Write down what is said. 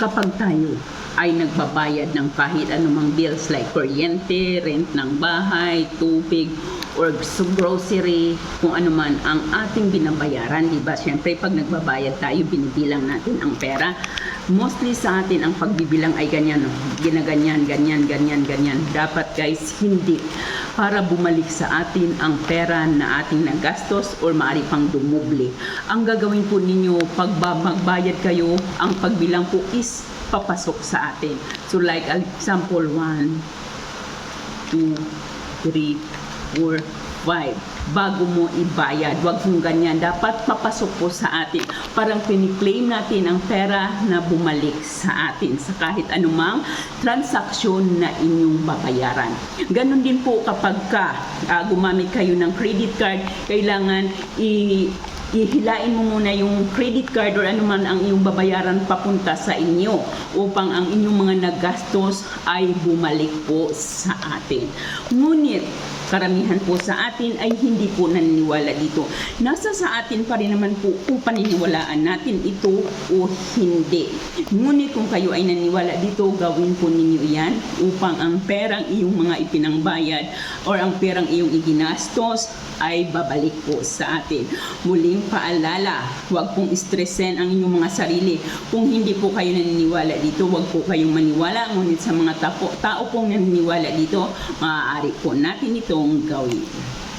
kapag tayo ay nagbabayad ng kahit anumang bills like kuryente, rent ng bahay, tubig, or grocery, kung ano man ang ating binabayaran, di ba? Siyempre, pag nagbabayad tayo, binibilang natin ang pera. Mostly sa atin, ang pagbibilang ay ganyan, no? ginaganyan, ganyan, ganyan, ganyan. Dapat guys, hindi. Para bumalik sa atin ang pera na ating nagastos or maaari pang dumuble. Ang gagawin po ninyo, pag ba- magbayad kayo, ang pagbilang po is papasok sa atin. So like example, 1, 2, 3, 4, 5. Bago mo ibayad, wag mong ganyan. Dapat papasok po sa atin. Parang piniklaim natin ang pera na bumalik sa atin sa kahit anumang transaksyon na inyong babayaran. Ganon din po kapag ka ah, gumamit kayo ng credit card, kailangan i ihilain mo muna yung credit card or ano man ang iyong babayaran papunta sa inyo upang ang inyong mga nagastos ay bumalik po sa atin. Ngunit, karamihan po sa atin ay hindi po naniniwala dito. Nasa sa atin pa rin naman po kung paniniwalaan natin ito o hindi. Ngunit kung kayo ay naniniwala dito, gawin po ninyo yan upang ang perang iyong mga ipinangbayad or ang perang iyong iginastos ay babalik po sa atin. Muling paalala, huwag pong stressin ang inyong mga sarili. Kung hindi po kayo naniniwala dito, huwag po kayong maniwala. Ngunit sa mga tapo, tao pong naniniwala dito, maaari po natin itong gawin.